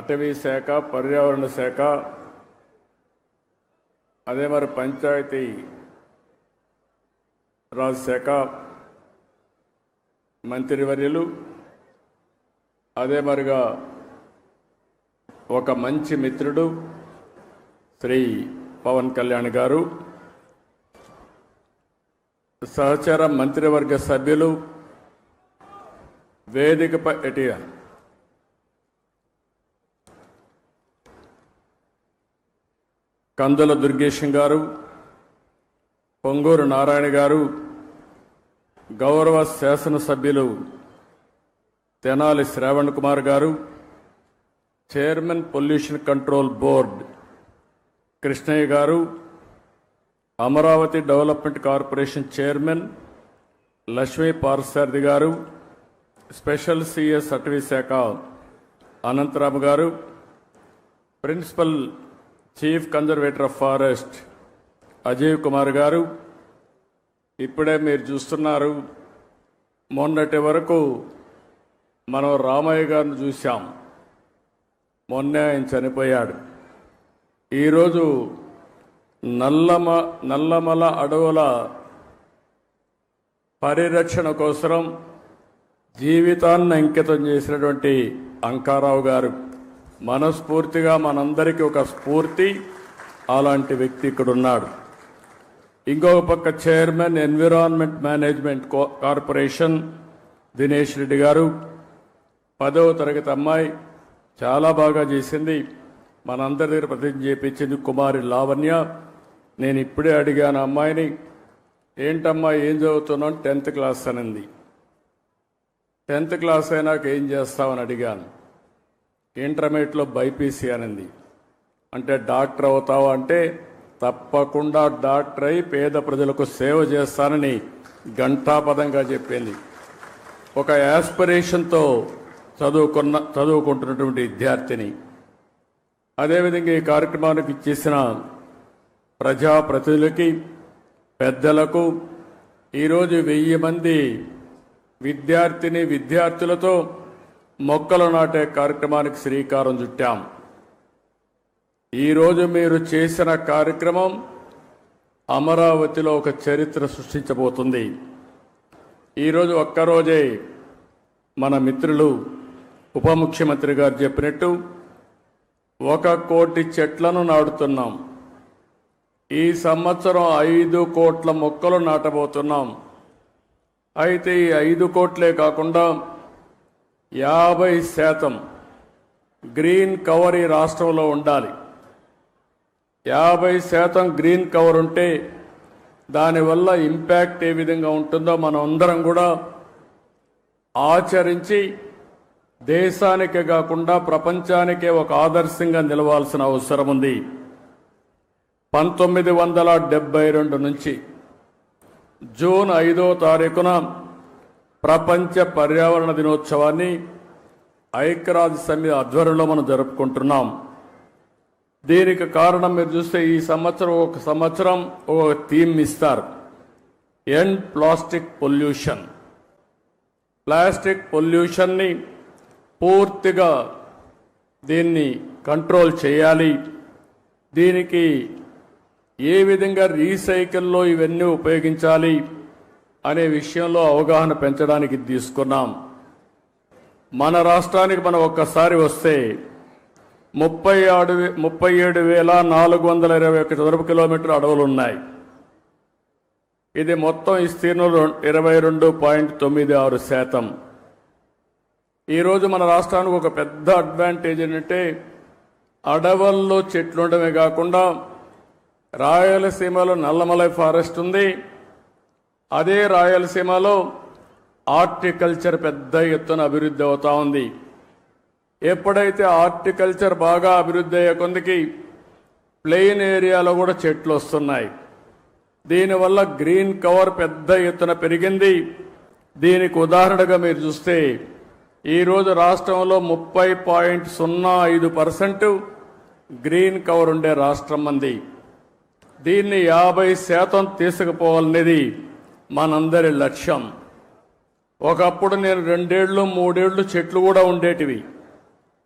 అటవీ శాఖ పర్యావరణ శాఖ అదే మరి పంచాయతీ రాజ్ శాఖ మంత్రివర్యులు అదే మరిగా ఒక మంచి మిత్రుడు శ్రీ పవన్ కళ్యాణ్ గారు సహచర మంత్రివర్గ సభ్యులు వేదికపై ఎటిఆర్ కందుల దుర్గేశం గారు పొంగూరు నారాయణ గారు గౌరవ శాసనసభ్యులు Tenali Shravan Kumar garu chairman pollution control board Krishnaiah garu Amaravati development corporation chairman Lakshmi Parthasarathi garu special CS అటవీ శాఖ Anantharamu garu principal chief conservator of forest Ajay Kumar garu ఇప్పుడే మీరు చూస్తున్నారు మొన్నటి వరకు మనం రామయ్య గారిని చూశాం. మొన్నే ఆయన చనిపోయాడు. ఈరోజు నల్లమ నల్లమల అడవుల పరిరక్షణ కోసం జీవితాన్ని అంకితం చేసినటువంటి అంకారావు గారు. మనస్ఫూర్తిగా మనందరికీ ఒక స్ఫూర్తి. అలాంటి వ్యక్తి ఇక్కడ ఉన్నాడు ఇంకొక పక్క chairman environment management co- corporation Dinesh Reddy garu. పదవ తరగతి అమ్మాయి. చాలా బాగా చేసింది. మనందరి దగ్గర ప్రతిజ్ఞ చేపించింది కుమారి లావణ్య. నేను ఇప్పుడే అడిగాను అమ్మాయిని ఏంటమ్మా ఏం చదువుతున్నావు? టెన్త్ క్లాస్ అనింది. టెన్త్ క్లాస్ అయినాక ఏం చేస్తావని అడిగాను. ఇంటర్మీడియట్లో బైపీసీ అనింది. అంటే డాక్టర్ అవుతావా అంటే తప్పకుండా డాక్టర్ అయి పేద ప్రజలకు సేవ చేస్తానని ఘంటాపదంగా చెప్పింది. ఒక యాస్పిరేషన్తో చదువుకున్న చదువుకుంటున్నటువంటి విద్యార్థిని. అదేవిధంగా ఈ కార్యక్రమానికి ఇచ్చేసిన ప్రజాప్రతినిధులకి పెద్దలకు ఈరోజు వెయ్యి మంది విద్యార్థిని విద్యార్థులతో మొక్కలు నాటే కార్యక్రమానికి శ్రీకారం చుట్టాం. ఈరోజు మీరు చేసిన కార్యక్రమం అమరావతిలో ఒక చరిత్ర సృష్టించబోతుంది. ఈరోజు ఒక్కరోజే మన మిత్రులు ఉప ముఖ్యమంత్రి గారు చెప్పినట్టు ఒక కోటి చెట్లను నాటుతున్నాం. ఈ సంవత్సరం ఐదు కోట్ల మొక్కలు నాటబోతున్నాం. అయితే ఈ ఐదు కోట్లే కాకుండా యాభై శాతం గ్రీన్ కవర్ ఈ రాష్ట్రంలో ఉండాలి. యాభై శాతం గ్రీన్ కవర్ ఉంటే దానివల్ల ఇంపాక్ట్ ఏ విధంగా ఉంటుందో మనం అందరం కూడా ఆచరించి దేశానికే కాకుండా ప్రపంచానికే ఒక ఆదర్శంగా నిలవాల్సిన అవసరం ఉంది. పంతొమ్మిది వందల డెబ్బై రెండు నుంచి జూన్ ఐదో తారీఖున ప్రపంచ పర్యావరణ దినోత్సవాన్ని ఐక్యరాజ్య సమితి ఆధ్వర్యంలో మనం జరుపుకుంటున్నాం. దీనికి కారణం మీరు చూస్తే ఈ సంవత్సరం ఒక సంవత్సరం ఒక థీమ్ ఇస్తారు. ఎండ్ ప్లాస్టిక్ పొల్యూషన్ ప్లాస్టిక్ పొల్యూషన్ని పూర్తిగా దీన్ని కంట్రోల్ చేయాలి. దీనికి ఏ విధంగా రీసైకిల్లో ఇవన్నీ ఉపయోగించాలి? అనే విషయంలో అవగాహన పెంచడానికి తీసుకున్నాం. మన రాష్ట్రానికి మనం ఒక్కసారి వస్తే ముప్పై ఆడు ముప్పై ఏడు వేల నాలుగు వందల ఇరవై ఒక చదరపు కిలోమీటర్ అడవులు ఉన్నాయి. ఇది మొత్తం విస్తీర్ణం ఇరవై రెండు పాయింట్ తొమ్మిది ఆరు శాతం. ఈరోజు మన రాష్ట్రానికి ఒక పెద్ద అడ్వాంటేజ్ ఏంటంటే అడవుల్లో చెట్లు ఉండడమే కాకుండా రాయలసీమలో నల్లమలై ఫారెస్ట్ ఉంది. అదే రాయలసీమలో ఆర్టికల్చర్ పెద్ద ఎత్తున అభివృద్ధి అవుతా ఉంది. ఎప్పుడైతే ఆర్టికల్చర్ బాగా అభివృద్ధి అయ్యే కొందికి ప్లెయిన్ ఏరియాలో కూడా చెట్లు వస్తున్నాయి. దీనివల్ల గ్రీన్ కవర్ పెద్ద ఎత్తున పెరిగింది. దీనికి ఉదాహరణగా మీరు చూస్తే ఈరోజు రాష్ట్రంలో ముప్పై పాయింట్ సున్నా ఐదు పర్సెంట్ గ్రీన్ కవర్ ఉండే రాష్ట్రం అంది దీన్ని యాభై శాతం తీసుకుపోవాలనేది మనందరి లక్ష్యం. ఒకప్పుడు నేను రెండేళ్ళు మూడేళ్ళు చెట్లు కూడా ఉండేటివి.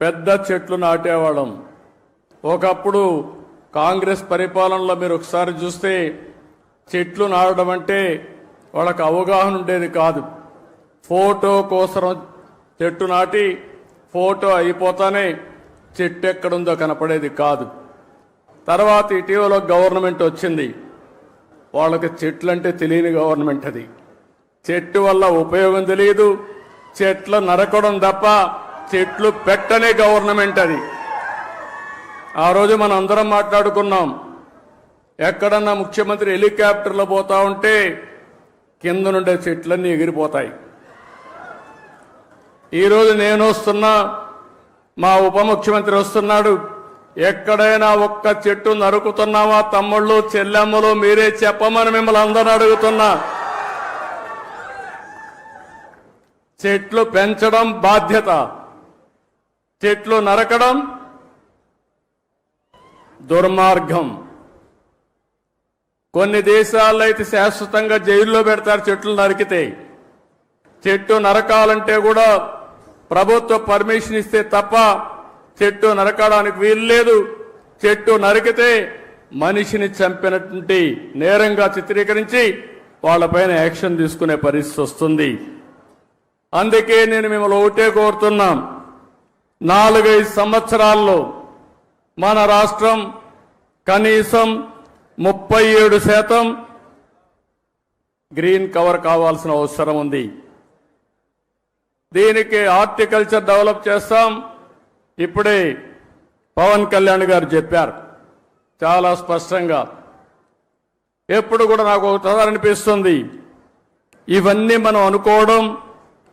పెద్ద చెట్లు నాటేవాళ్ళం. ఒకప్పుడు కాంగ్రెస్ పరిపాలనలో మీరు ఒకసారి చూస్తే చెట్లు నాటడం అంటే వాళ్ళకి అవగాహన ఉండేది కాదు. ఫోటో కోసరం చెట్టు నాటి ఫోటో అయిపోతానే చెట్టు ఎక్కడుందో కనపడేది కాదు. తర్వాత ఇటీవల గవర్నమెంట్ వచ్చింది. వాళ్ళకి చెట్లు అంటే తెలియని గవర్నమెంట్ అది. చెట్టు వల్ల ఉపయోగం తెలియదు చెట్లు నరకడం తప్ప చెట్లు పెట్టనే గవర్నమెంట్ అది. ఆ రోజు మనం అందరం మాట్లాడుకున్నాం ఎక్కడన్నా ముఖ్యమంత్రి హెలికాప్టర్లో పోతా ఉంటే కింద నుండే చెట్లన్నీ ఎగిరిపోతాయి. ఈరోజు నేను వస్తున్నా మా ఉప ముఖ్యమంత్రి వస్తున్నాడు ఎక్కడైనా ఒక్క చెట్టు నరుకుతున్నావా తమ్ముళ్ళు చెల్లెమ్మలు మీరే చెప్పమని మిమ్మల్ని అందరూ అడుగుతున్నా. చెట్లు పెంచడం బాధ్యత. చెట్లు నరకడం దుర్మార్గం. కొన్ని దేశాల్లో అయితే శాశ్వతంగా జైల్లో పెడతారు చెట్లు నరికితే. చెట్టు నరకాలంటే కూడా ప్రభుత్వ పర్మిషన్ ఇస్తే తప్ప చెట్టు నరకడానికి వీలు లేదు చెట్టు నరికితే మనిషిని చంపినటువంటి నేరంగా చిత్రీకరించి వాళ్ళపైన యాక్షన్ తీసుకునే పరిస్థితి వస్తుంది. అందుకే నేను మిమ్మల్ని ఒకటే కోరుతున్నాం. నాలుగైదు సంవత్సరాల్లో మన రాష్ట్రం కనీసం ముప్పై ఏడు శాతం గ్రీన్ కవర్ కావాల్సిన అవసరం ఉంది. దీనికి హార్టికల్చర్ డెవలప్ చేస్తాం. ఇప్పుడే పవన్ కళ్యాణ్ గారు చెప్పారు చాలా స్పష్టంగా. ఎప్పుడు కూడా నాకు ఒక అనిపిస్తుంది. ఇవన్నీ మనం అనుకోవడం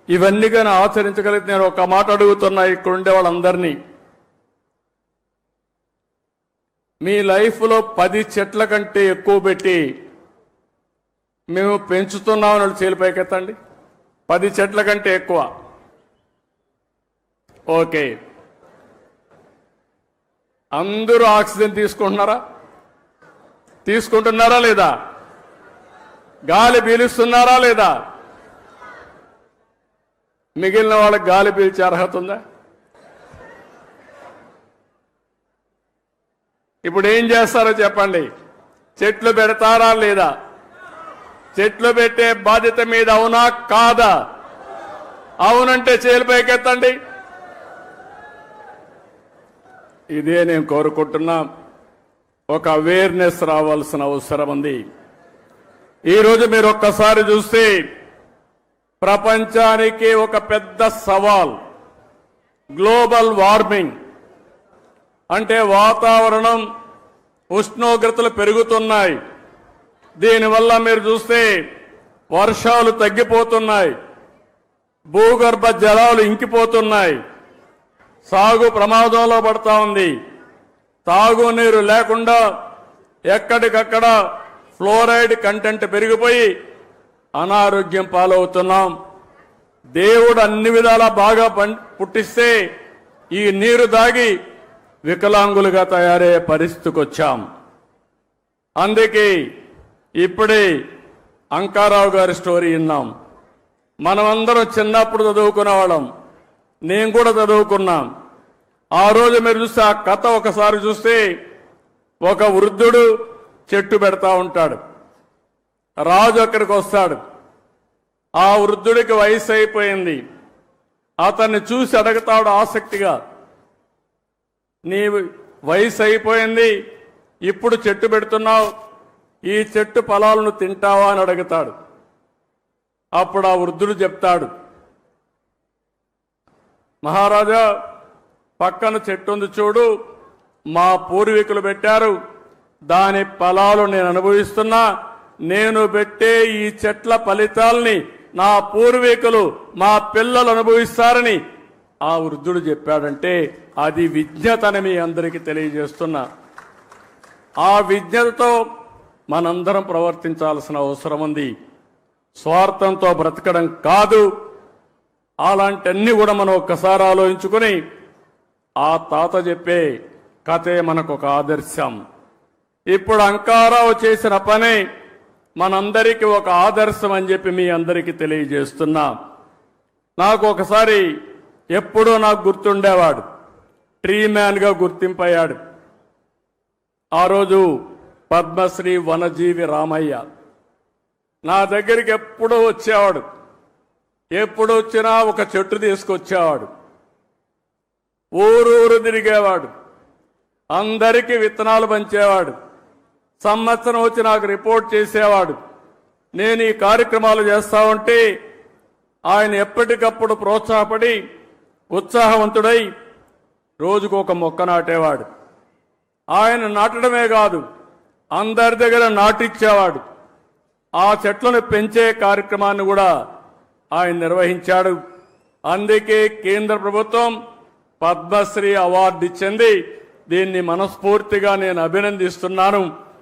ఇవన్నీ కానీ ఆచరించగలిగితే నేను ఒక మాట అడుగుతున్నా ఇక్కడ ఉండే వాళ్ళందరినీ. మీ లైఫ్లో పది చెట్ల కంటే ఎక్కువ పెట్టి మేము పెంచుతున్నామని వాళ్ళు చేలిపైకెత్తండి పది చెట్ల కంటే ఎక్కువ. ఓకే. అందరూ ఆక్సిజన్ తీసుకుంటున్నారా? తీసుకుంటున్నారా లేదా? గాలి పీలుస్తున్నారా లేదా? మిగిలిన వాళ్ళకి గాలి పీల్చే అర్హత ఉందా? ఇప్పుడు ఏం చేస్తారో చెప్పండి. చెట్లు పెడతారా లేదా? చెట్లు పెట్టే బాధ్యత మీద అవునా? కాదా? అవునంటే చేలు పైకెత్తండి. ఇదే నేను కోరుకుంటున్నా. ఒక అవేర్నెస్ రావాల్సిన అవసరం ఉంది. ఈరోజు మీరు ఒక్కసారి చూస్తే ప్రపంచానికి ఒక పెద్ద సవాల్ గ్లోబల్ వార్మింగ్ అంటే వాతావరణం ఉష్ణోగ్రతలు పెరుగుతున్నాయి. దీనివల్ల మీరు చూస్తే వర్షాలు తగ్గిపోతున్నాయి. భూగర్భ జలాలు ఇంకిపోతున్నాయి. సాగు ప్రమాదంలో పడతా ఉంది. తాగునీరు లేకుండా ఎక్కడికక్కడ ఫ్లోరైడ్ కంటెంట్ పెరిగిపోయి అనారోగ్యం పాలవుతున్నాం. దేవుడు అన్ని విధాలా బాగా పం- పుట్టిస్తే ఈ నీరు దాగి వికలాంగులుగా తయారయ్యే పరిస్థితికి వచ్చాం అందుకే ఇప్పుడే అంకారావు గారి స్టోరీ విన్నాం. మనమందరం చిన్నప్పుడు చదువుకునే వాళ్ళం నేను కూడా చదువుకున్నాం. ఆ రోజు మీరు చూస్తే ఆ కథ ఒకసారి చూస్తే ఒక వృద్ధుడు చెట్టు పెడతా ఉంటాడు. రాజు అక్కడికి వస్తాడు. ఆ వృద్ధుడికి వయసు అయిపోయింది. అతన్ని చూసి అడుగుతాడు ఆసక్తిగా నీ వయసు అయిపోయింది ఇప్పుడు చెట్టు పెడుతున్నావు ఈ చెట్టు ఫలాలను తింటావా? అని అడుగుతాడు. అప్పుడు ఆ వృద్ధుడు చెప్తాడు మహారాజా పక్కన చెట్టు ఉంది చూడు. మా పూర్వీకులు పెట్టారు. దాని ఫలాలు నేను అనుభవిస్తున్నా. నేను పెట్టే ఈ చెట్ల ఫలితాల్ని నా పూర్వీకులు మా పిల్లలు అనుభవిస్తారని ఆ వృద్ధుడు చెప్పాడంటే అది విజ్ఞతని మీ అందరికీ తెలియజేస్తున్నా. ఆ విజ్ఞతతో మనందరం ప్రవర్తించాల్సిన అవసరం ఉంది. స్వార్థంతో బ్రతకడం కాదు. అలాంటివన్నీ కూడా మనం ఒక్కసారి ఆలోచించుకుని ఆ తాత చెప్పే కథే మనకు ఒక ఆదర్శం. ఇప్పుడు అంకారావు చేసిన పని మనందరికీ ఒక ఆదర్శం అని చెప్పి మీ అందరికీ తెలియజేస్తున్నా. నాకు ఒకసారి ఎప్పుడూ నాకు గుర్తుండేవాడు. ట్రీ గుర్తింపయ్యాడు. ఆ రోజు పద్మశ్రీ వనజీవి రామయ్య నా దగ్గరికి ఎప్పుడూ వచ్చేవాడు. ఎప్పుడు వచ్చినా ఒక చెట్టు తీసుకొచ్చేవాడు. ఊరూరు తిరిగేవాడు. అందరికీ విత్తనాలు పంచేవాడు. సంవత్సరం వచ్చి నాకు రిపోర్ట్ చేసేవాడు. నేను ఈ కార్యక్రమాలు చేస్తా ఉంటే ఆయన ఎప్పటికప్పుడు ప్రోత్సాహపడి ఉత్సాహవంతుడై రోజుకు ఒక మొక్క నాటేవాడు. ఆయన నాటడమే కాదు అందరి దగ్గర నాటిచ్చేవాడు. ఆ చెట్లను పెంచే కార్యక్రమాన్ని కూడా ఆయన నిర్వహించాడు. అందుకే కేంద్ర ప్రభుత్వం పద్మశ్రీ అవార్డు ఇచ్చింది. దీన్ని మనస్ఫూర్తిగా నేను అభినందిస్తున్నాను.